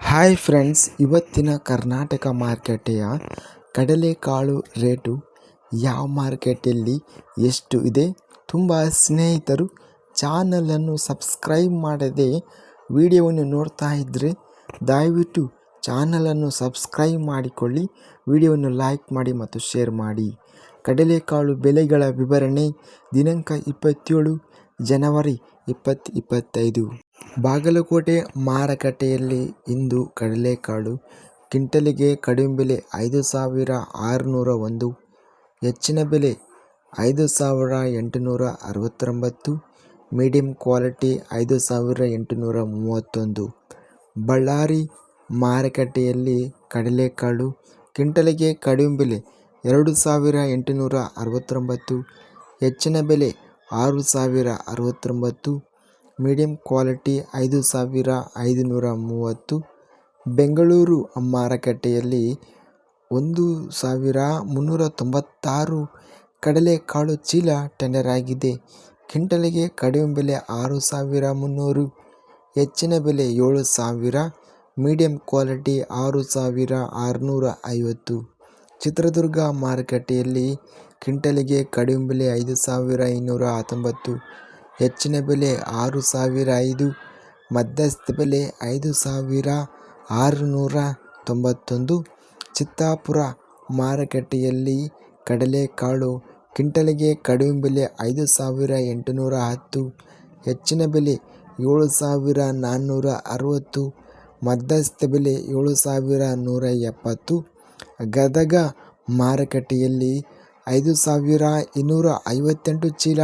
Hi friends ಇವತ್ತಿನ ಕರ್ನಾಟಕ ಮಾರ್ಕೆಟೆಯ ಕಡಲೆಕಾಳು rate ಯಾವ ಮಾರ್ಕೆಟಲ್ಲಿ ಎಷ್ಟು ಇದೆ? ತುಂಬ ಸ್ನೇಹಿತರು ಚಾನಲನ್ನು ಸಬ್ಸ್ಕ್ರೈಬ್ ಮಾಡದೆ ವಿಡಿಯೋವನ್ನು ನೋಡ್ತಾ ಇದ್ದರೆ ದಯವಿಟ್ಟು ಚಾನಲನ್ನು ಸಬ್ಸ್ಕ್ರೈಬ್ ಮಾಡಿಕೊಳ್ಳಿ, ವಿಡಿಯೋವನ್ನು ಲೈಕ್ ಮಾಡಿ ಮತ್ತು ಶೇರ್ ಮಾಡಿ. ಕಡಲೆಕಾಳು ಬೆಲೆಗಳ ವಿವರಣೆ ದಿನಾಂಕ ಇಪ್ಪತ್ತೇಳು, ಜನವರಿ ಇಪ್ಪತ್ತು ಇಪ್ಪತ್ತೈದು. ಬಾಗಲಕೋಟೆ ಮಾರುಕಟ್ಟೆಯಲ್ಲಿ ಇಂದು ಕಡಲೆಕಾಳು, ಕಿಂಟಲಿಗೆ ಕಡಿಮೆ ಬೆಲೆ ಐದು ಸಾವಿರ ಆರುನೂರ ಒಂದು, ಹೆಚ್ಚಿನ ಬೆಲೆ ಐದು ಸಾವಿರ ಎಂಟುನೂರ ಅರವತ್ತೊಂಬತ್ತು ಮೀಡಿಯಂ ಕ್ವಾಲಿಟಿ ಐದು ಸಾವಿರ ಎಂಟುನೂರ ಮೂವತ್ತೊಂದು. ಬಳ್ಳಾರಿ ಮಾರುಕಟ್ಟೆಯಲ್ಲಿ ಕಡಲೆಕಾಳು ಕ್ವಿಂಟಲಿಗೆ ಕಡಿಮೆ ಬೆಲೆ ಎರಡು ಸಾವಿರ ಎಂಟುನೂರ ಅರವತ್ತೊಂಬತ್ತು, ಹೆಚ್ಚಿನ ಬೆಲೆ ಆರು ಸಾವಿರ ಅರವತ್ತೊಂಬತ್ತು ಮೀಡಿಯಂ ಕ್ವಾಲಿಟಿ ಐದು ಸಾವಿರ ಐದುನೂರ ಮೂವತ್ತು. ಬೆಂಗಳೂರು ಮಾರುಕಟ್ಟೆಯಲ್ಲಿ ಒಂದು ಸಾವಿರ ಮುನ್ನೂರ ತೊಂಬತ್ತಾರು ಕಡಲೆಕಾಳು ಚೀಲ ಟೆಂಡರ್ ಆಗಿದೆ. ಕ್ವಿಂಟಲಿಗೆ ಕಡಿಮೆ ಬೆಲೆ ಆರು ಸಾವಿರ ಮುನ್ನೂರು. ಹೆಚ್ಚಿನ ಬೆಲೆ ಏಳು ಸಾವಿರ. ಮೀಡಿಯಂ ಕ್ವಾಲಿಟಿ ಆರು ಸಾವಿರ ಆರುನೂರ ಐವತ್ತು. ಚಿತ್ರದುರ್ಗ ಮಾರುಕಟ್ಟೆಯಲ್ಲಿ ಕ್ವಿಂಟಲಿಗೆ ಕಡಿಮೆ ಬೆಲೆ ಐದು ಸಾವಿರ ಇನ್ನೂರ ಹತ್ತೊಂಬತ್ತು ಹೆಚ್ಚಿನ ಬೆಲೆ ಆರು ಸಾವಿರ ಐದು, ಮಧ್ಯಸ್ಥ ಬೆಲೆ ಐದು ಸಾವಿರ ಆರುನೂರ ತೊಂಬತ್ತೊಂದು. ಚಿತ್ತಾಪುರ ಮಾರುಕಟ್ಟೆಯಲ್ಲಿ ಕಡಲೆಕಾಳು ಕ್ವಿಂಟಲಿಗೆ ಕಡಿಮೆ ಬೆಲೆ ಐದು ಸಾವಿರ ಎಂಟುನೂರ ಹತ್ತು, ಹೆಚ್ಚಿನ ಬೆಲೆ ಏಳು ಸಾವಿರ ನಾನ್ನೂರ ಅರವತ್ತು, ಮಧ್ಯಸ್ಥ ಬೆಲೆ ಏಳು ಸಾವಿರ ನೂರ ಎಪ್ಪತ್ತು. ಗದಗ ಮಾರುಕಟ್ಟೆಯಲ್ಲಿ ಐದು ಸಾವಿರ ಇನ್ನೂರ ಐವತ್ತೆಂಟು ಚೀಲ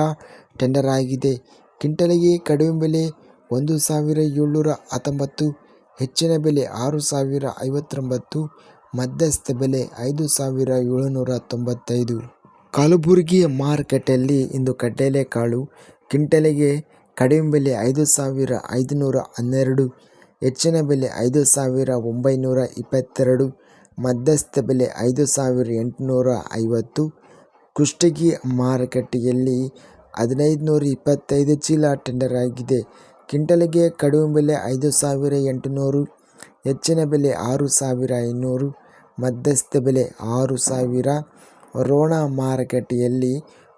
ಟೆಂಡರ್ ಆಗಿದೆ ಕಿಂಟಲಿಗೆ ಕಡಿಮೆ ಬೆಲೆ ಒಂದು ಸಾವಿರ ಏಳ್ನೂರ ಹತ್ತೊಂಬತ್ತು, ಹೆಚ್ಚಿನ ಬೆಲೆ ಆರು ಸಾವಿರ ಐವತ್ತೊಂಬತ್ತು, ಮಧ್ಯಸ್ಥ ಬೆಲೆ ಐದು ಸಾವಿರ ಏಳುನೂರ ತೊಂಬತ್ತೈದು. ಕಲಬುರಗಿ ಮಾರುಕಟ್ಟೆಯಲ್ಲಿ ಇಂದು ಕಡಲೆಕಾಳು ಕ್ವಿಂಟಲಿಗೆ ಕಡಿಮೆ ಬೆಲೆ ಐದು ಸಾವಿರ ಐದುನೂರ ಹನ್ನೆರಡು, ಹೆಚ್ಚಿನ ಬೆಲೆ ಐದು ಸಾವಿರ ಒಂಬೈನೂರ ಇಪ್ಪತ್ತೆರಡು, ಮಧ್ಯಸ್ಥ ಬೆಲೆ ಐದು ಸಾವಿರ ಎಂಟುನೂರ ಐವತ್ತು. ಕುಷ್ಟಗಿ ಮಾರುಕಟ್ಟೆಯಲ್ಲಿ ಹದಿನೈದು ನೂರ ಇಪ್ಪತ್ತೈದು ಚೀಲ ಟೆಂಡರ್ ಆಗಿದೆ. ಕ್ವಿಂಟಲ್ಗೆ ಕಡಿಮೆ ಬೆಲೆ ಐದು ಸಾವಿರ ಎಂಟುನೂರು, ಹೆಚ್ಚಿನ ಬೆಲೆ ಆರು ಸಾವಿರ ಐನೂರು, ಮಧ್ಯಸ್ಥ ಬೆಲೆ ಆರು ಸಾವಿರ. ರೋಣ ಮಾರುಕಟ್ಟೆಯಲ್ಲಿ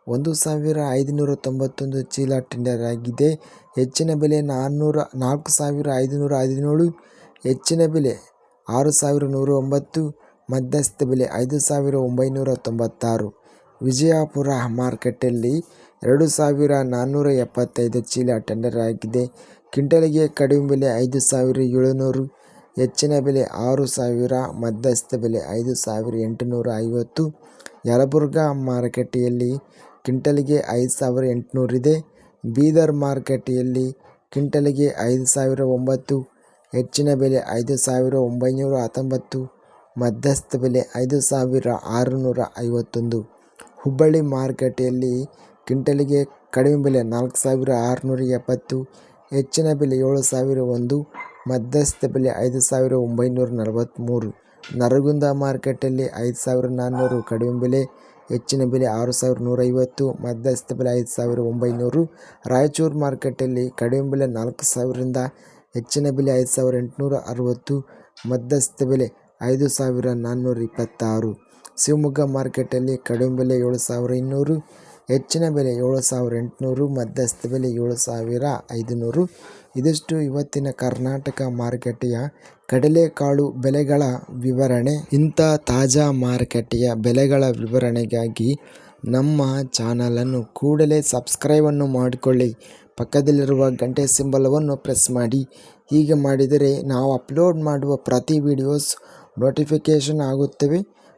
ಒಂದು ಸಾವಿರ ಐದುನೂರ ತೊಂಬತ್ತೊಂದು ಚೀಲ ಟೆಂಡರ್ ಆಗಿದೆ. ಹೆಚ್ಚಿನ ಬೆಲೆ ನಾನ್ನೂರ, ನಾಲ್ಕು ಸಾವಿರ ಐದುನೂರ ಹದಿನೇಳು, ಹೆಚ್ಚಿನ ಬೆಲೆ ಆರು ಸಾವಿರ ನೂರ ಒಂಬತ್ತು, ಮಧ್ಯಸ್ಥ ಬೆಲೆ ಐದು ಸಾವಿರ ಒಂಬೈನೂರ ತೊಂಬತ್ತಾರು. ವಿಜಯಪುರ ಮಾರ್ಕೆಟಲ್ಲಿ ಎರಡು ಸಾವಿರ ನಾನ್ನೂರ ಎಪ್ಪತ್ತೈದು ಚೀಲ ಟೆಂಡರ್ ಆಗಿದೆ. ಕ್ವಿಂಟಲಿಗೆ ಕಡಿಮೆ ಬೆಲೆ ಐದು ಸಾವಿರ ಏಳುನೂರು, ಹೆಚ್ಚಿನ ಬೆಲೆ ಆರು ಸಾವಿರ, ಮಧ್ಯಸ್ಥ ಬೆಲೆ ಐದು ಸಾವಿರ ಎಂಟುನೂರ ಐವತ್ತು. ಯಲಬುರ್ಗಾ ಮಾರುಕಟ್ಟೆಯಲ್ಲಿ ಕ್ವಿಂಟಲಿಗೆ ಐದು ಸಾವಿರ ಎಂಟುನೂರಿದೆ ಬೀದರ್ ಮಾರುಕಟ್ಟೆಯಲ್ಲಿ ಕ್ವಿಂಟಲಿಗೆ ಐದು ಸಾವಿರ ಒಂಬತ್ತು, ಹೆಚ್ಚಿನ ಬೆಲೆ ಐದು ಸಾವಿರ ಒಂಬೈನೂರ ಹತ್ತೊಂಬತ್ತು, ಮಧ್ಯಸ್ಥ ಬೆಲೆ ಐದು ಸಾವಿರ ಆರುನೂರ ಐವತ್ತೊಂದು. ಹುಬ್ಬಳ್ಳಿ ಮಾರುಕಟ್ಟೆಯಲ್ಲಿ ಕ್ವಿಂಟಲಿಗೆ ಕಡಿಮೆ ಬೆಲೆ ನಾಲ್ಕು ಸಾವಿರ ಆರುನೂರ ಎಪ್ಪತ್ತು, ಹೆಚ್ಚಿನ ಬೆಲೆ ಏಳು ಸಾವಿರ ಒಂದು, ಮಧ್ಯಸ್ಥ ಬೆಲೆ ಐದು ಸಾವಿರ ಒಂಬೈನೂರ ನಲವತ್ತ್ಮೂರು ನರಗುಂದ ಮಾರ್ಕೆಟಲ್ಲಿ ಐದು ಸಾವಿರ ನಾನ್ನೂರು ಕಡಿಮೆ ಬೆಲೆ, ಹೆಚ್ಚಿನ ಬೆಲೆ ಆರು ಸಾವಿರ ನೂರೈವತ್ತು ಮಧ್ಯಸ್ಥ ಬೆಲೆ ಐದು ಸಾವಿರ ಒಂಬೈನೂರು, ರಾಯಚೂರು ಮಾರ್ಕೆಟಲ್ಲಿ ಕಡಿಮೆ ಬೆಲೆ ನಾಲ್ಕು ಸಾವಿರದಿಂದ ಹೆಚ್ಚಿನ ಬೆಲೆ ಐದು ಸಾವಿರ ಎಂಟುನೂರ ಅರವತ್ತು, ಮಧ್ಯಸ್ಥ ಬೆಲೆ ಐದು ಸಾವಿರ ನಾನ್ನೂರ ಇಪ್ಪತ್ತಾರು, ಶಿವಮೊಗ್ಗ ಮಾರ್ಕೆಟಲ್ಲಿ ಕಡಿಮೆ ಬೆಲೆ ಏಳು ಸಾವಿರ ಇನ್ನೂರು ಹೆಚ್ಚಿನ ಬೆಲೆ ಏಳು ಸಾವಿರ ಎಂಟುನೂರು ಮಧ್ಯಸ್ಥ ಬೆಲೆ ಏಳು ಸಾವಿರ ಐದುನೂರು ಇದಿಷ್ಟು ಇವತ್ತಿನ ಕರ್ನಾಟಕ ಮಾರುಕಟ್ಟೆಯ ಕಡಲೆಕಾಳು ಬೆಲೆಗಳ ವಿವರಣೆ. ಇಂಥ ತಾಜಾ ಮಾರುಕಟ್ಟೆಯ ಬೆಲೆಗಳ ವಿವರಣೆಗಾಗಿ ನಮ್ಮ ಚಾನಲನ್ನು ಕೂಡಲೇ ಸಬ್ಸ್ಕ್ರೈಬನ್ನು ಮಾಡಿಕೊಳ್ಳಿ. ಪಕ್ಕದಲ್ಲಿರುವ ಗಂಟೆ ಸಿಂಬಲವನ್ನು ಪ್ರೆಸ್ ಮಾಡಿ. ಹೀಗೆ ಮಾಡಿದರೆ ನಾವು ಅಪ್ಲೋಡ್ ಮಾಡುವ ಪ್ರತಿ ವಿಡಿಯೋಸ್ ನೋಟಿಫಿಕೇಷನ್ ಆಗುತ್ತವೆ.